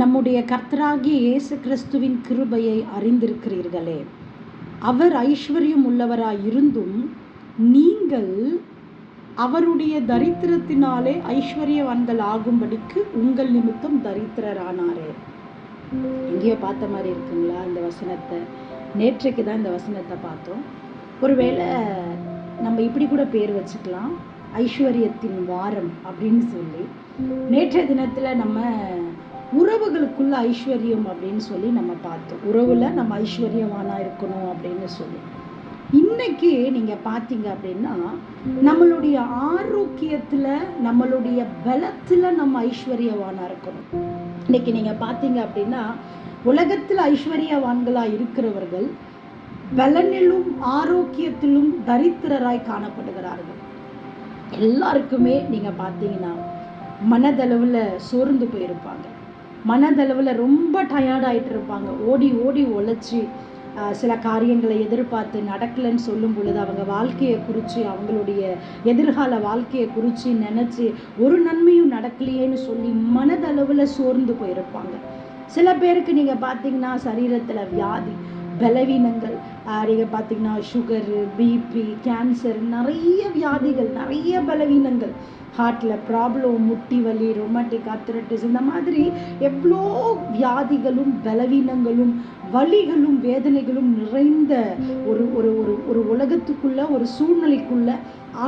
நம்முடைய கர்த்தராகிய இயேசு கிறிஸ்துவின் கிருபையை அறிந்திருக்கிறீர்களே. அவர் ஐஸ்வர்யம் உள்ளவராய் இருந்தும் நீங்கள் அவருடைய தரித்திரத்தினாலே ஐஸ்வர்யவான்கள் ஆகும்படிக்கு உங்கள் நிமித்தம் தரித்திரரானாரே. எங்கேயோ பார்த்த மாதிரி இருக்குங்களா இந்த வசனத்தை? நேற்றைக்கு தான் இந்த வசனத்தை பார்த்தோம். ஒருவேளை நம்ம இப்படி கூட பேர் வச்சுக்கலாம். ஐஸ்வர்யத்தின் வாரம் அப்படின்னு சொல்லி. நேற்றைய தினத்தில் நம்ம உறவுகளுக்குள்ள ஐஸ்வர்யம் அப்படின்னு சொல்லி நம்ம பார்த்தோம். உறவில் நம்ம ஐஸ்வர்யவானா இருக்கணும் அப்படின்னு சொல்லி. இன்னைக்கு நீங்கள் பார்த்தீங்க அப்படின்னா நம்மளுடைய ஆரோக்கியத்தில் நம்மளுடைய பலத்தில் நம்ம ஐஸ்வர்யவானாக இருக்கணும். இன்னைக்கு நீங்கள் பார்த்தீங்க அப்படின்னா உலகத்தில் ஐஸ்வர்யவான்களாக இருக்கிறவர்கள் பலனிலும் ஆரோக்கியத்திலும் தரித்திரராய் காணப்படுகிறார்கள். எல்லாருக்குமே நீங்கள் பார்த்தீங்கன்னா மனதளவில் சோர்ந்து போயிருப்பாங்க. மனதளவில் ரொம்ப டயர்டாயிட்டு இருப்பாங்க. ஓடி ஓடி உழைச்சி சில காரியங்களை எதிர்பார்த்து நடக்கலைன்னு சொல்லும் பொழுது அவங்க வாழ்க்கையை குறித்து அவங்களுடைய எதிர்கால வாழ்க்கையை குறித்து நினச்சி ஒரு நன்மையும் நடக்கலையேன்னு சொல்லி மனதளவில் சோர்ந்து போயிருப்பாங்க. சில பேருக்கு நீங்கள் பார்த்தீங்கன்னா சரீரத்தில் வியாதி பலவீனங்கள் நீங்கள் பார்த்தீங்கன்னா சுகரு பிபி கேன்சர் நிறைய வியாதிகள் நிறைய பலவீனங்கள். ஹார்ட்டில் ப்ராப்ளம் முட்டி வலி ரொமாட்டிக் ஆர்த்தரைட்டிஸ் இந்த மாதிரி எவ்வளோ வியாதிகளும் பலவீனங்களும் வலிகளும் வேதனைகளும் நிறைந்த ஒரு ஒரு ஒரு ஒரு உலகத்துக்குள்ள ஒரு சூழ்நிலைக்குள்ள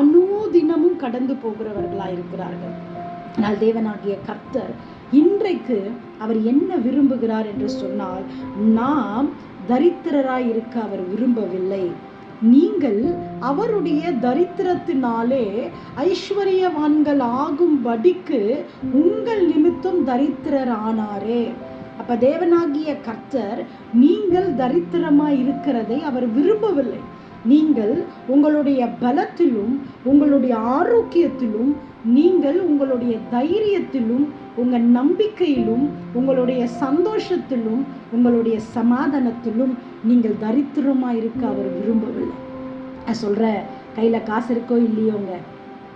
அனுதினமும் கடந்து போகிறவர்களாக இருக்கிறார்கள். ஆனால் தேவனாகிய கர்த்தர் இன்றைக்கு அவர் என்ன விரும்புகிறார் என்று சொன்னால் நாம் தரித்திரராய் இருக்க அவர் விரும்பவில்லை. நீங்கள் அவருடைய தரித்திரத்தினாலே ஐஸ்வர்யவான்கள் ஆகும்படிக்கு உங்கள் நிமித்தம் தரித்திரர் ஆனாரே அப்ப தேவனாகிய கர்த்தர் நீங்கள் தரித்திரமா இருக்கிறதை அவர் விரும்பவில்லை. நீங்கள் உங்களுடைய பலத்திலும் உங்களுடைய ஆரோக்கியத்திலும் நீங்கள் உங்களுடைய தைரியத்திலும் உங்கள் நம்பிக்கையிலும் உங்களுடைய சந்தோஷத்திலும் உங்களுடைய சமாதானத்திலும் நீங்கள் தரித்திரமாக இருக்க அவர் விரும்பவில்லை. நான் சொல்கிறேன் கையில் காசு இருக்கோ இல்லையோங்க.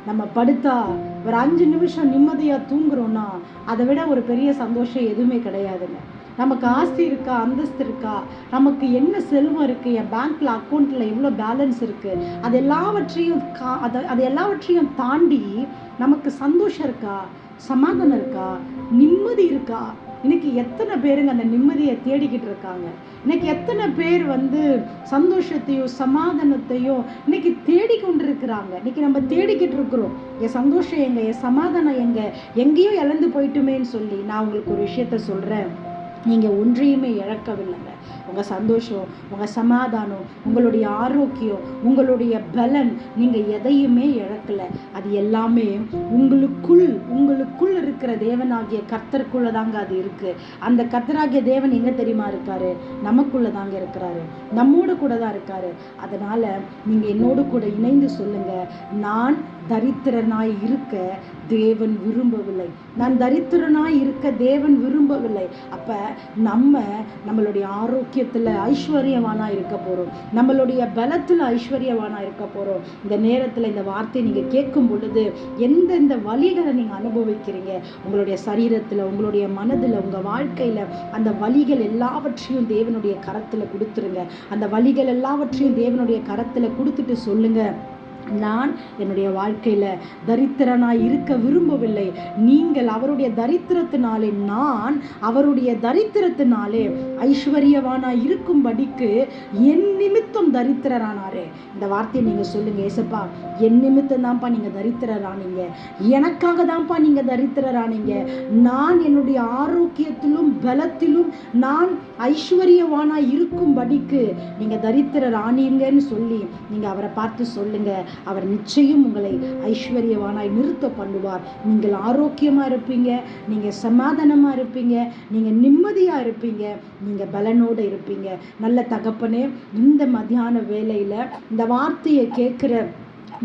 நம்ம படுத்தா ஒரு அஞ்சு நிமிஷம் நிம்மதியாக தூங்குறோன்னா அதை விட ஒரு பெரிய சந்தோஷம் எதுவுமே கிடையாதுங்க. நமக்கு ஆஸ்தி இருக்கா அந்தஸ்து இருக்கா நமக்கு என்ன செல்வம் இருக்குது என் பேங்க்கில் அக்கௌண்ட்டில் எவ்வளோ பேலன்ஸ் இருக்குது அது எல்லாவற்றையும் கா அதை அது எல்லாவற்றையும் தாண்டி நமக்கு சந்தோஷம் இருக்கா சமாதானம் இருக்கா நிம்மதி இருக்கா? இன்னைக்கு எத்தனை பேருங்க அந்த நிம்மதியை தேடிக்கிட்டு இருக்காங்க? இன்னைக்கு எத்தனை பேர் வந்து சந்தோஷத்தையும் சமாதானத்தையும் இன்னைக்கு தேடி கொண்டு இருக்கிறாங்க இன்னைக்கு நம்ம தேடிக்கிட்டு இருக்கிறோம். என் சந்தோஷம் எங்க என் சமாதானம் எங்க எங்கேயோ இழந்து போயிட்டுமேன்னு சொல்லி நான் உங்களுக்கு ஒரு விஷயத்த சொல்றேன். நீங்கள் ஒன்றையுமே இழக்கவில்லைங்க. உங்கள் சந்தோஷம் உங்கள் சமாதானம் உங்களுடைய ஆரோக்கியம் உங்களுடைய பலன் நீங்கள் எதையுமே இழக்கலை. அது எல்லாமே உங்களுக்குள் உங்களுக்குள் இருக்கிற தேவனாகிய கர்த்தருக்குள்ளே தாங்க அது இருக்குது அந்த கர்த்தராகிய தேவன் எங்கே தெரியுமா இருக்காரு? நமக்குள்ளே தாங்க இருக்கிறாரு. நம்மோடு கூட தான் இருக்காரு. அதனால் நீங்கள் என்னோடு கூட இணைந்து சொல்லுங்க. நான் தரித்திரனாய் இருக்க தேவன் விரும்பவில்லை. நான் தரித்திரனாய் இருக்க தேவன் விரும்பவில்லை. அப்போ நம்ம நம்மளுடைய ஆரோக்கியத்தில் ஐஸ்வர்யவானா இருக்க போகிறோம் நம்மளுடைய பலத்தில் ஐஸ்வர்யவானா இருக்க போகிறோம் இந்த நேரத்தில் இந்த வார்த்தையை நீங்கள் கேட்கும் பொழுது எந்தெந்த வழிகளை நீங்கள் அனுபவிக்கிறீங்க? உங்களுடைய சரீரத்தில் உங்களுடைய மனதில் உங்கள் வாழ்க்கையில் அந்த வழிகள் எல்லாவற்றையும் தேவனுடைய கரத்தில் கொடுத்துருங்க. அந்த வழிகள் எல்லாவற்றையும் தேவனுடைய கரத்தில் கொடுத்துட்டு சொல்லுங்கள் நான் என்னுடைய வாழ்க்கையில் தரித்திரனாய் இருக்க விரும்பவில்லை. நீங்கள் அவருடைய தரித்திரத்தினாலே நான் அவருடைய தரித்திரத்தினாலே ஐஸ்வர்யவானாய் இருக்கும்படிக்கு என் நிமித்தம் தரித்திரரானாரே. இந்த வார்த்தையை நீங்கள் சொல்லுங்கள் ஏசப்பா. என் நிமித்தம் தான்ப்பா நீங்கள் தரித்திரரானீங்க. எனக்காக தான்ப்பா நீங்கள் தரித்திரரானீங்க. நான் என்னுடைய ஆரோக்கியத்திலும் பலத்திலும் நான் ஐஸ்வர்யவானாக இருக்கும்படிக்கு நீங்கள் தரித்திர ராணிங்கன்னு சொல்லி நீங்கள் அவரை பார்த்து சொல்லுங்கள் அவர் நிச்சயம் உங்களை ஐஸ்வர்யவானாய் நிறுத்த பண்ணுவார். நீங்கள் ஆரோக்கியமாக இருப்பீங்க நீங்கள் சமாதானமாக இருப்பீங்க நீங்கள் நிம்மதியாக இருப்பீங்க நீங்கள் பலனோடு இருப்பீங்க. நல்ல தகப்பனே இந்த மத்தியான வேலையில் இந்த வார்த்தையை கேட்குற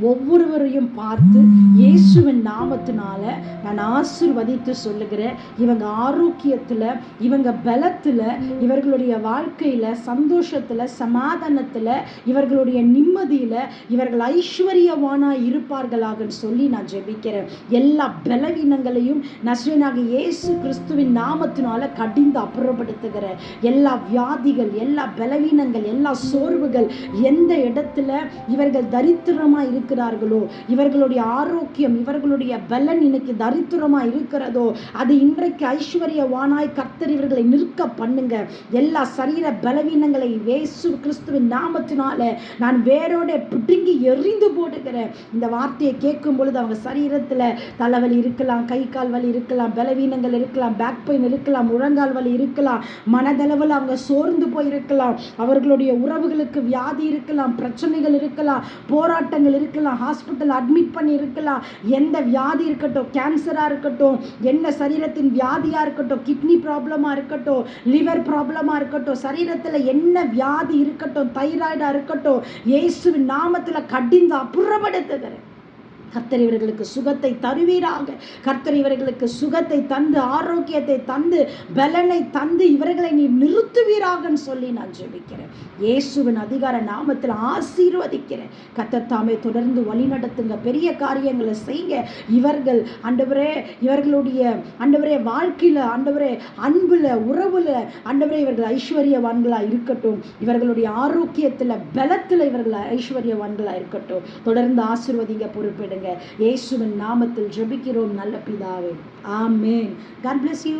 ஒவ்வொருவரையும் பார்த்து இயேசுவின் நாமத்தினால நான் ஆசிர்வதித்து சொல்லுகிறேன். இவங்க ஆரோக்கியத்தில் இவங்க பலத்தில் இவர்களுடைய வாழ்க்கையில் சந்தோஷத்தில் சமாதானத்தில் இவர்களுடைய நிம்மதியில் இவர்கள் ஐஸ்வர்யவானாக இருப்பார்களாக சொல்லி நான் ஜெபிக்கிறேன். எல்லா பலவீனங்களையும் நஸ்ரீனாக இயேசு கிறிஸ்துவின் நாமத்தினால கடிந்து அப்புறப்படுத்துகிறேன். எல்லா வியாதிகள் எல்லா பலவீனங்கள் எல்லா சோர்வுகள் எந்த இடத்துல இவர்கள் தரித்திரமாக இருக்கிறார்களோ? இவர்களுடைய ஆரோக்கியம் இவர்களுடைய பலன் இன்னைக்கு தரித்திரமா இருக்கிறதோ? அது இன்றைக்கு ஐஸ்வர்யவானாய் கர்த்தர் இவர்களை நிற்க பண்ணுங்க. எல்லா சரீர பலவீனங்களை வேசு கிறிஸ்துவின் நாமத்தினால நான் வேரோட பிடுங்கி எரிந்து போட்டுக்கிறேன் இந்த வார்த்தையை கேட்கும் பொழுது அவங்க சரீரத்துல தலைவலி இருக்கலாம் கை கால் வலி இருக்கலாம் பலவீனங்கள் இருக்கலாம் பேக் பெயின் இருக்கலாம் முழங்கால் வலி இருக்கலாம் மனதளவில் அவங்க சோர்ந்து போயிருக்கலாம். அவர்களுடைய உறவுகளுக்கு வியாதி இருக்கலாம் பிரச்சனைகள் இருக்கலாம் போராட்டங்கள் இருக்கலாம். ஹாஸ்பிட்டல் அட்மிட் பண்ணி இருக்கலாம். எந்த வியாதி இருக்கட்டும் கேன்சராக இருக்கட்டும் என்ன சரீரத்தின் வியாதியாக இருக்கட்டும் கிட்னி ப்ராப்ளமாக இருக்கட்டும் லிவர் ப்ராப்ளமாக இருக்கட்டும் சரீரத்தில் என்ன வியாதி இருக்கட்டும் தைராய்டாக இருக்கட்டும் இயேசுவின் நாமத்தில் கடிந்து அப்புறப்படுத்துகிறேன். கர்த்தர் இவர்களுக்கு சுகத்தை தருவீராக. கர்த்தர் இவர்களுக்கு சுகத்தை தந்து ஆரோக்கியத்தை தந்து பலனை தந்து இவர்களை நீ நிறுத்துவீராகன்னு சொல்லி நான் ஜெபிக்கிறேன். இயேசுவின் அதிகார நாமத்தில் ஆசீர்வதிக்கிறேன். கத்தத்தாமே தொடர்ந்து வழி நடத்துங்க. பெரிய காரியங்களை செய்யுங்க இவர்கள் அண்டவரே இவர்களுடைய அண்டவரே வாழ்க்கையில் ஆண்டவரே அன்புல உறவுல ஆண்டவரே இவர்கள் ஐஸ்வர்யவான்களாக இருக்கட்டும். இவர்களுடைய ஆரோக்கியத்தில் பலத்தில் இவர்கள் ஐஸ்வர்யவான்களாக இருக்கட்டும். தொடர்ந்து ஆசீர்வதிங்க பொறுப்பெடுங்க. இயேசுவின் நாமத்தில் ஜெபிக்கிறோம் நல்ல பிதாவே. ஆமேன். God bless you